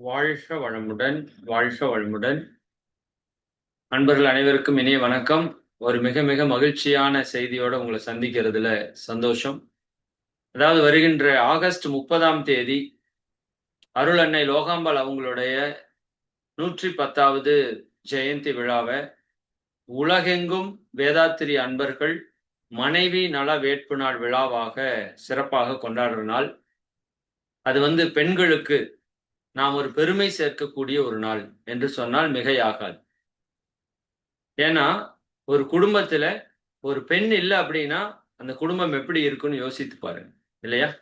வாழ்க வளமுடன் வாழ்க வளமுடன். அன்பர்கள் அனைவருக்கும் இனிய வணக்கம். ஒரு மிக மிக மகிழ்ச்சியான செய்தியோட உங்களை சந்திக்கிறதுல சந்தோஷம். அதாவது வருகின்ற ஆகஸ்ட் முப்பதாம் தேதி அருள் அன்னை லோகாம்பாள் அவங்களுடைய நூற்றி பத்தாவது ஜெயந்தி விழாவை உலகெங்கும் வேதாத்திரி அன்பர்கள் மனைவி நல வேட்பு நாள் விழாவாக சிறப்பாக கொண்டாடுற நாள். அது வந்து பெண்களுக்கு நாம் ஒரு பெருமை சேர்க்கக்கூடிய ஒரு நாள் என்று சொன்னால் மிகையாகாது. ஏன்னா ஒரு குடும்பத்துல ஒரு பெண் இல்லை அப்படின்னா அந்த குடும்பம் எப்படி இருக்குன்னு யோசித்து பாருங்க இல்லையா?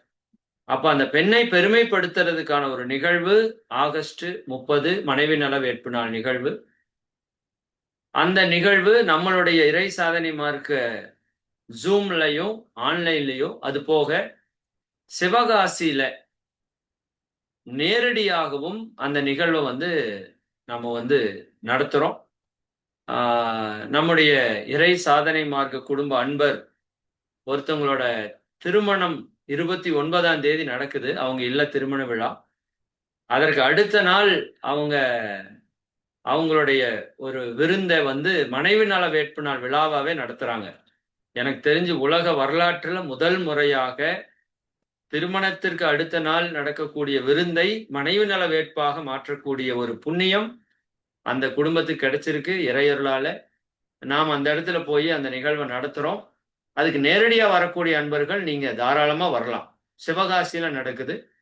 அப்ப அந்த பெண்ணை பெருமைப்படுத்துறதுக்கான ஒரு நிகழ்வு ஆகஸ்ட் முப்பது மனைவி நல வேட்பு நாள் நிகழ்வு. அந்த நிகழ்வு நம்மளுடைய இறை சாதனை மார்க்க ஜூம்லையும் ஆன்லைன்லையும் அது போக சிவகாசியில நேரடியாகவும் அந்த நிகழ்வை வந்து நம்ம வந்து நடத்துகிறோம் நம்முடைய இறை சாதனை மார்க்க குடும்ப அன்பர் ஒருத்தவங்களோட திருமணம் இருபத்தி ஒன்பதாம் தேதி நடக்குது. அவங்க இல்ல திருமண விழா. அதற்கு அடுத்த நாள் அவங்க அவங்களுடைய ஒரு விருந்தை வந்து மனைவி நல வேட்பு நாள் விழாவாகவே நடத்துகிறாங்க எனக்கு தெரிஞ்சு உலக வரலாற்றில் முதல் முறையாக திருமணத்திற்கு அடுத்த நாள் நடக்கக்கூடிய விருந்தை மனைவி நல வேட்பாக மாற்றக்கூடிய ஒரு புண்ணியம் அந்த குடும்பத்துக்கு கிடைச்சிருக்கு இறையருளால. நாம் அந்த இடத்துல போய் அந்த நிகழ்வை நடத்துறோம். அதுக்கு நேரடியா வரக்கூடிய அன்பர்கள் நீங்க தாராளமா வரலாம். சிவகாசியில நடக்குது.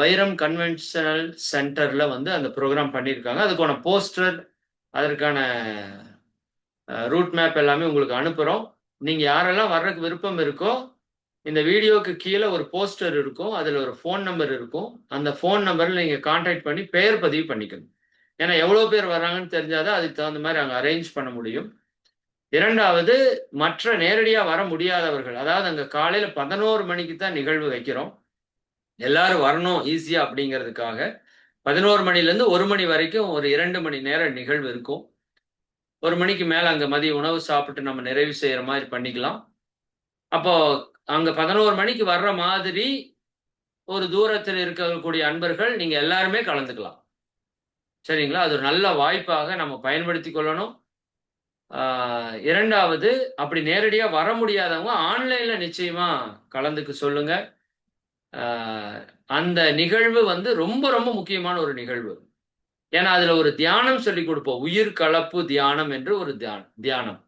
வைரம் கன்வென்ஷனல் சென்டர்ல வந்து அந்த ப்ரோக்ராம் பண்ணியிருக்காங்க. அதுக்கான போஸ்டர் அதற்கான ரூட் மேப் எல்லாமே உங்களுக்கு அனுப்புறோம். நீங்க யாரெல்லாம் வர்றதுக்கு விருப்பம் இருக்கோ இந்த வீடியோக்கு கீழே ஒரு போஸ்டர் இருக்கும் அதில் ஒரு ஃபோன் நம்பர் இருக்கும். அந்த ஃபோன் நம்பரில் நீங்கள் கான்டாக்ட் பண்ணி பெயர் பதிவு பண்ணிக்கணும். ஏன்னா எவ்வளோ பேர் வராங்கன்னு தெரிஞ்சாதான் அதுக்கு தகுந்த மாதிரி அங்கே அரேஞ்ச் பண்ண முடியும். இரண்டாவது மற்ற நேரடியாக வர முடியாதவர்கள் அதாவது அங்கே காலையில் பதினோரு மணிக்கு தான் நிகழ்வு வைக்கிறோம். எல்லாரும் வரணும் ஈஸியாக அப்படிங்கிறதுக்காக பதினோரு மணிலேருந்து ஒரு மணி வரைக்கும் ஒரு இரண்டு மணி நேரம் நிகழ்வு இருக்கும். ஒரு மணிக்கு மேலே அங்கே மதிய உணவு சாப்பிட்டு நம்ம நிறைவு செய்கிற மாதிரி பண்ணிக்கலாம். அப்போது அங்க பதினோரு மணிக்கு வர்ற மாதிரி ஒரு தூரத்தில் இருக்கக்கூடிய அன்பர்கள் நீங்க எல்லாருமே கலந்துக்கலாம். சரிங்களா? அது ஒரு நல்ல வாய்ப்பாக நம்ம பயன்படுத்தி கொள்ளணும். இரண்டாவது அப்படி நேரடியா வர முடியாதவங்க ஆன்லைன்ல நிச்சயமா கலந்துக்க சொல்லுங்க. அந்த நிகழ்வு வந்து ரொம்ப ரொம்ப முக்கியமான ஒரு நிகழ்வு. ஏன்னா அதுல ஒரு தியானம் சொல்லி கொடுப்போம். உயிர் கலப்பு தியானம் என்று ஒரு தியானம் தியானம்.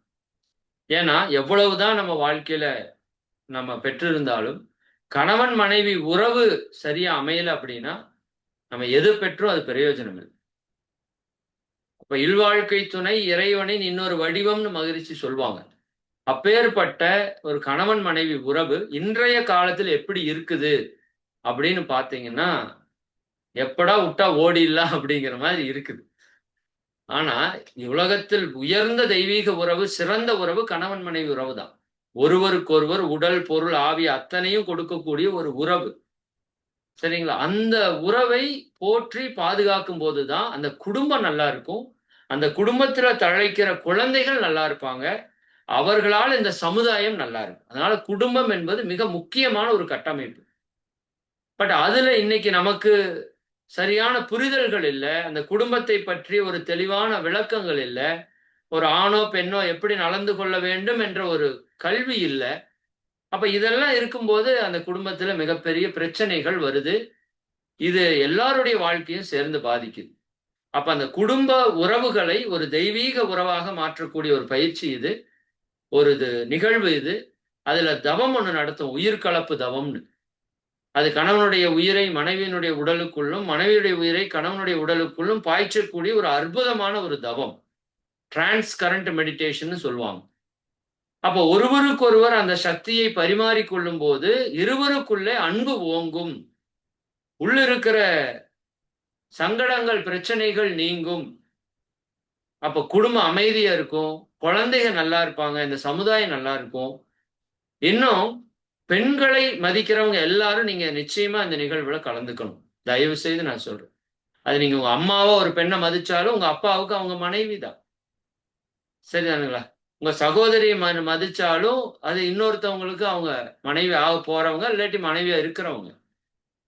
ஏன்னா எவ்வளவுதான் நம்ம வாழ்க்கையில நம்ம பெற்றிருந்தாலும் கணவன் மனைவி உறவு சரியா அமையல அப்படின்னா நம்ம எது பெற்றோம் அது பிரயோஜனம் இல்லை. அப்ப இல்வாழ்க்கை துணை இறைவனின் இன்னொரு வடிவம்னு மகிழ்ச்சி சொல்லுவாங்க அப்பேற்பட்ட ஒரு கணவன் மனைவி உறவு இன்றைய காலத்தில் எப்படி இருக்குது அப்படின்னு பார்த்தீங்கன்னா எப்படா விட்டா ஓடிடலாம் அப்படிங்கிற மாதிரி இருக்குது. ஆனா உலகத்தில் உயர்ந்த தெய்வீக உறவு சிறந்த உறவு கணவன் மனைவி உறவு தான் ஒருவருக்கொருவர் உடல் பொருள் ஆவி அத்தனையும் கொடுக்கக்கூடிய ஒரு உறவு. சரிங்களா? அந்த உறவை போற்றி பாதுகாக்கும் போதுதான் அந்த குடும்பம் நல்லா இருக்கும். அந்த குடும்பத்துல தழைக்கிற குழந்தைகள் நல்லா இருப்பாங்க. அவர்களால் இந்த சமுதாயம் நல்லா இருக்கும். அதனால குடும்பம் என்பது மிக முக்கியமான ஒரு கட்டமைப்பு. பட் அதுல இன்னைக்கு நமக்கு சரியான புரிதல்கள் இல்லை. அந்த குடும்பத்தை பற்றி ஒரு தெளிவான விளக்கங்கள் இல்லை. ஒரு ஆணோ பெண்ணோ எப்படி நடந்து கொள்ள வேண்டும் என்ற ஒரு கல்வி இல்லை. அப்ப இதெல்லாம் இருக்கும்போது அந்த குடும்பத்துல மிகப்பெரிய பிரச்சனைகள் வருது. இது எல்லாருடைய வாழ்க்கையும் சேர்ந்து பாதிக்குது. அப்ப அந்த குடும்ப உறவுகளை ஒரு தெய்வீக உறவாக மாற்றக்கூடிய ஒரு பயிற்சி இது. ஒரு இது நிகழ்வு இது. அதுல தவம் ஒன்று நடத்தும். உயிர் கலப்பு தவம்னு. அது கணவனுடைய உயிரை மனைவியினுடைய உடலுக்குள்ளும் மனைவியுடைய உயிரை கணவனுடைய உடலுக்குள்ளும் பாய்ச்சக்கூடிய ஒரு அற்புதமான ஒரு தவம். டிரான்ஸ் கரண்ட் மெடிடேஷன் சொல்லுவாங்க. அப்போ ஒருவருக்கொருவர் அந்த சக்தியை பரிமாறிக்கொள்ளும் போது இருவருக்குள்ளே அன்பு ஓங்கும். உள்ளிருக்கிற சங்கடங்கள் பிரச்சனைகள் நீங்கும். அப்ப குடும்பம் அமைதியா இருக்கும். குழந்தைகள் நல்லா இருப்பாங்க. இந்த சமுதாயம் நல்லா இருக்கும். இன்னும் பெண்களை மதிக்கிறவங்க எல்லாரும் நீங்க நிச்சயமா இந்த நிகழ்வுல கலந்துக்கணும். தயவு செய்து நான் சொல்றேன். அது நீங்க உங்க அம்மாவோ ஒரு பெண்ணை மதிச்சாலும் உங்க அப்பாவுக்கு அவங்க மனைவி தான் சரிதானுங்களா? உங்க சகோதரியை ம மதிச்சாலும் அது இன்னொருத்தவங்களுக்கு அவங்க மனைவி ஆக போறவங்க இல்லாட்டி மனைவியா இருக்கிறவங்க.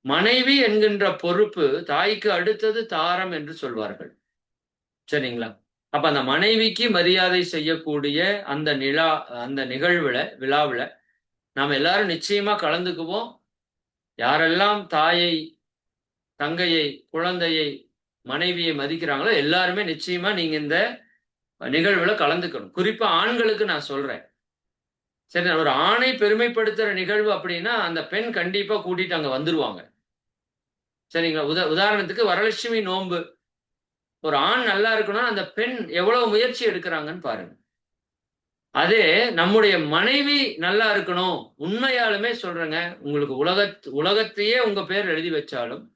மனைவி என்கின்ற பொறுப்பு தாய்க்கு அடுத்தது தாரம் என்று சொல்வார்கள். சரிங்களா? அப்ப அந்த மனைவிக்கு மரியாதை செய்யக்கூடிய அந்த நிலா அந்த நிகழ்வுல விழாவுல நாம் எல்லாரும் நிச்சயமா கலந்துக்குவோம். யாரெல்லாம் தாயை தங்கையை குழந்தையை மனைவியை மதிக்கிறாங்களோ எல்லாருமே நிச்சயமா நீங்க இந்த நிகழ்வுல கலந்துக்கணும். குறிப்பா ஆண்களுக்கு நான் சொல்றேன். சரி ஒரு ஆணை பெருமைப்படுத்துற நிகழ்வு அப்படின்னா அந்த பெண் கண்டிப்பா கூட்டிட்டு அங்க வந்துருவாங்க. சரிங்களா? உத உதாரணத்துக்கு வரலட்சுமி நோன்பு. ஒரு ஆண் நல்லா இருக்கணும் அந்த பெண் எவ்வளவு முயற்சி எடுக்கிறாங்கன்னு பாருங்க. அதே நம்முடைய மனைவி நல்லா இருக்கணும். உண்மையாலுமே சொல்றேங்க உங்களுக்கு உலக உலகத்தையே உங்க பேர் எழுதி வச்சாலும்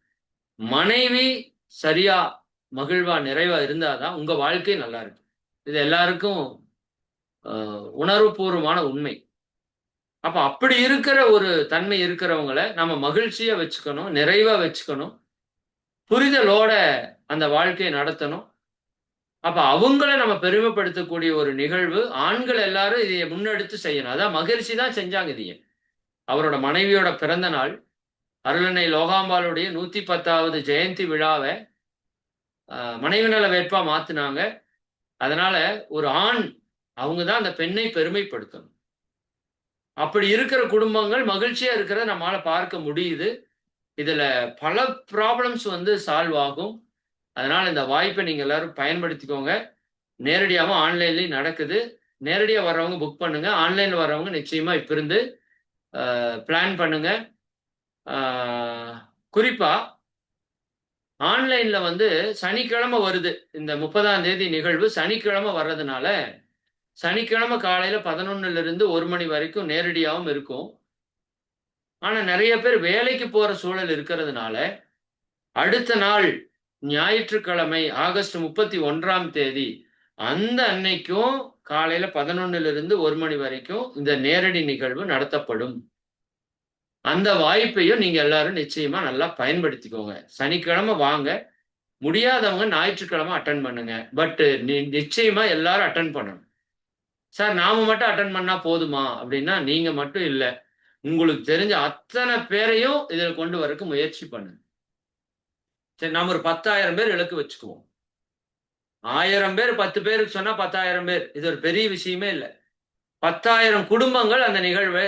மனைவி சரியா மகிழ்வா நிறைவா இருந்தாதான் உங்க வாழ்க்கை நல்லா இருக்கும். இது எல்லாருக்கும் உணர்வுபூர்வமான உண்மை. அப்ப அப்படி இருக்கிற ஒரு தன்மை இருக்கிறவங்கள நம்ம மகிழ்ச்சியா வச்சுக்கணும் நிறைவா வச்சுக்கணும் புரிதலோட அந்த வாழ்க்கையை நடத்தணும். அப்ப அவங்கள நம்ம பெருமைப்படுத்தக்கூடிய ஒரு நிகழ்வு ஆண்கள் எல்லாரும் இதை முன்னெடுத்து செய்யணும். அதான் மகிழ்ச்சி தான் செஞ்சாங்க இதையே. அவரோட மனைவியோட பிறந்த நாள் அருளனை லோகாம்பாளுடைய நூத்தி பத்தாவது ஜெயந்தி விழாவை மனைவி நல வேட்பா மாத்தினாங்க. அதனால ஒரு ஆண் அவங்க தான் அந்த பெண்ணை பெருமைப்படுத்தணும். அப்படி இருக்கிற குடும்பங்கள் மகிழ்ச்சியா இருக்கிறத நம்மளால பார்க்க முடியுது. இதுல பல ப்ராப்ளம்ஸ் வந்து சால்வ் ஆகும். அதனால இந்த வாய்ப்பை நீங்க எல்லாரும் பயன்படுத்திக்கோங்க. நேரடியாகவும் ஆன்லைன்லயும் நடக்குது. நேரடியாக வர்றவங்க புக் பண்ணுங்க. ஆன்லைன்ல வர்றவங்க நிச்சயமா இப்ப இருந்து பிளான் பண்ணுங்க. குறிப்பா ஆன்லைன்ல வந்து சனிக்கிழமை வருது. இந்த முப்பதாம் தேதி நிகழ்வு சனிக்கிழமை வர்றதுனால சனிக்கிழமை காலையில பதினொன்னுல இருந்து ஒரு மணி வரைக்கும் நேரடியாகவும் இருக்கும். ஆனா நிறைய பேர் வேலைக்கு போற சூழல் இருக்கிறதுனால அடுத்த நாள் ஞாயிற்றுக்கிழமை ஆகஸ்ட் முப்பத்தி ஒன்றாம் தேதி அந்த அன்னைக்கும் காலையில பதினொன்னுல இருந்து ஒரு மணி வரைக்கும் இந்த நேரடி நிகழ்வு நடத்தப்படும். அந்த வாய்ப்பையும் நீங்க எல்லாரும் நிச்சயமா நல்லா பயன்படுத்திக்கோங்க. சனிக்கிழமை வாங்க. முடியாதவங்க ஞாயிற்றுக்கிழமை அட்டன் பண்ணுங்க. பட் நிச்சயமா எல்லாரும் அட்டன் பண்ணணும். சார் நாம மட்டும் அட்டன் பண்ணா போதுமா? அப்படின்னா நீங்க மட்டும் இல்லை. உங்களுக்கு தெரிஞ்ச அத்தனை பேரையும் இதில் கொண்டு வரக்கு முயற்சி பண்ணுங்க சரி நம்ம ஒரு பத்தாயிரம் பேர் இலக்கு வச்சுக்குவோம். ஆயிரம் பேர் பத்து பேருக்கு சொன்னா பத்தாயிரம் பேர். இது ஒரு பெரிய விஷயமே இல்லை. பத்தாயிரம் குடும்பங்கள் அந்த நிகழ்வை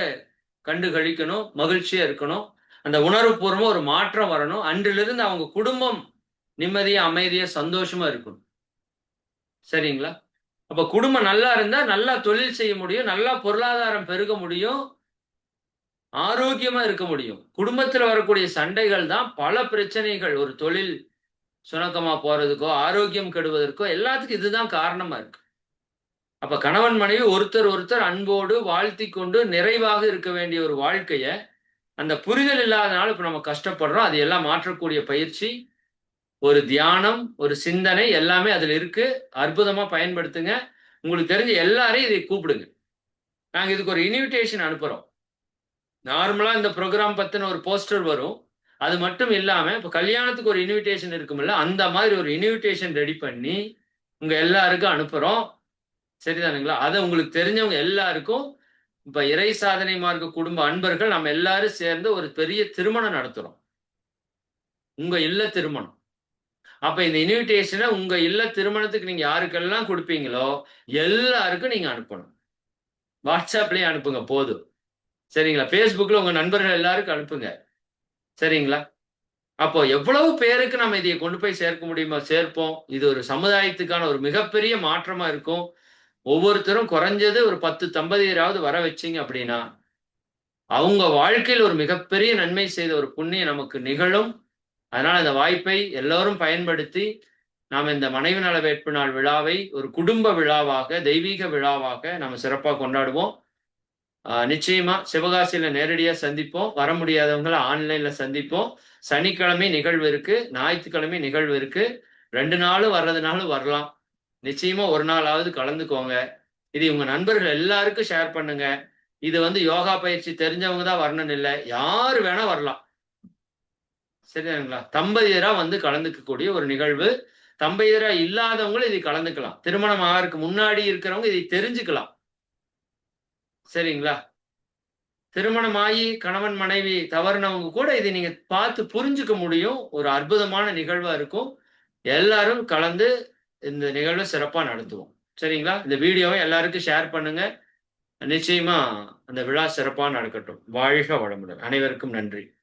கண்டு கழிக்கணும் மகிழ்ச்சியா இருக்கணும். அந்த உணர்வுபூர்வமா ஒரு மாற்றம் வரணும். அன்றிலிருந்து அவங்க குடும்பம் நிம்மதியா அமைதியா சந்தோஷமா இருக்கணும். சரிங்களா? அப்ப குடும்பம் நல்லா இருந்தா நல்லா தொழில் செய்ய முடியும் நல்லா பொருளாதாரம் பெருக முடியும் ஆரோக்கியமா இருக்க முடியும். குடும்பத்துல வரக்கூடிய சண்டைகள் தான் பல பிரச்சனைகள். ஒரு தொழில் சுணக்கமா போறதுக்கோ ஆரோக்கியம் கெடுவதற்கோ எல்லாத்துக்கும் இதுதான் காரணமா இருக்கு. அப்ப கணவன் மனைவி ஒருத்தர் ஒருத்தர் அன்போடு வாழ்த்தி கொண்டு நிறைவாக இருக்க வேண்டிய ஒரு வாழ்க்கைய அந்த புரிதல் இல்லாதனால இப்ப நம்ம கஷ்டப்படுறோம். அது எல்லாம் மாற்றக்கூடிய பயிற்சி ஒரு தியானம் ஒரு சிந்தனை எல்லாமே அதுல இருக்கு. அற்புதமா பயன்படுத்துங்க. உங்களுக்கு தெரிஞ்ச எல்லாரையும் இதை கூப்பிடுங்க. நாங்க இதுக்கு ஒரு இன்விடேஷன் அனுப்புறோம். நார்மலா இந்த ப்ரோக்ராம் பத்தின ஒரு போஸ்டர் வரும். அது மட்டும் இல்லாம இப்ப கல்யாணத்துக்கு ஒரு இன்விடேஷன் இருக்கும்ல அந்த மாதிரி ஒரு இன்விடேஷன் ரெடி பண்ணி உங்க எல்லாருக்கும் அனுப்புறோம். சரிதானுங்களா? அதை உங்களுக்கு தெரிஞ்சவங்க எல்லாருக்கும் இப்ப இறை சாதனை மார்க்க குடும்ப அன்பர்கள் நம்ம எல்லாரும் சேர்ந்து ஒரு பெரிய திருமணம் நடத்துறோம். உங்க இல்ல திருமணம். அப்ப இந்த இன்விடேஷனை உங்க இல்ல திருமணத்துக்கு நீங்க யாருக்கெல்லாம் கொடுப்பீங்களோ எல்லாருக்கும் நீங்க அனுப்பணும். வாட்ஸ்அப்லயே அனுப்புங்க போதும். சரிங்களா? ஃபேஸ்புக்கில் உங்கள் நண்பர்கள் எல்லாருக்கும் அனுப்புங்க. சரிங்களா? அப்போ எவ்வளவு பேருக்கு நம்ம இதை கொண்டு போய் சேர்க்க முடியுமோ சேர்ப்போம். இது ஒரு சமுதாயத்துக்கான ஒரு மிகப்பெரிய மாற்றமா இருக்கும். ஒவ்வொருத்தரும் குறைஞ்சது ஒரு பத்து தம்பதியராவது வர வச்சிங்க அப்படின்னா அவங்க வாழ்க்கையில் ஒரு மிகப்பெரிய நன்மை செய்த ஒரு புண்ணியம் நமக்கு நிகழும். அதனால அந்த வாய்ப்பை எல்லோரும் பயன்படுத்தி நாம் இந்த மனைவி நல வேட்பு நாள் விழாவை ஒரு குடும்ப விழாவாக தெய்வீக விழாவாக நம்ம சிறப்பாக கொண்டாடுவோம். நிச்சயமா சிவகாசியில நேரடியா சந்திப்போம். வர முடியாதவங்களை ஆன்லைன்ல சந்திப்போம். சனிக்கிழமை நிகழ்வு இருக்கு ஞாயிற்றுக்கிழமை நிகழ்வு இருக்கு. ரெண்டு நாளும் வர்றதுனாலும் வரலாம். நிச்சயமா ஒரு நாளாவது கலந்துக்கோங்க. இது உங்க நண்பர்கள் எல்லாருக்கும் ஷேர் பண்ணுங்க. இது வந்து யோகா பயிற்சி தெரிஞ்சவங்க தான் வரணும்னு இல்லை. யாரு வேணா வரலாம். சரிங்களா? தம்பதியரா வந்து கலந்துக்கக்கூடிய ஒரு நிகழ்வு. தம்பதியரா இல்லாதவங்களும் இதை கலந்துக்கலாம். திருமணம் ஆகிறதுக்கு முன்னாடி இருக்கிறவங்க இதை தெரிஞ்சுக்கலாம். சரிங்களா? திருமணமாகி கணவன் மனைவி தவறுனவங்க கூட இதை நீங்க பார்த்து புரிஞ்சுக்க முடியும். ஒரு அற்புதமான நிகழ்வா இருக்கும். எல்லாரும் கலந்து இந்த நிகழ்வை சிறப்பாக நடத்துவோம். சரிங்களா? இந்த வீடியோவை எல்லாருக்கும் ஷேர் பண்ணுங்க. நிச்சயமா அந்த விழா சிறப்பாக நடக்கட்டும். வாழ்க வளமுடன். அனைவருக்கும் நன்றி.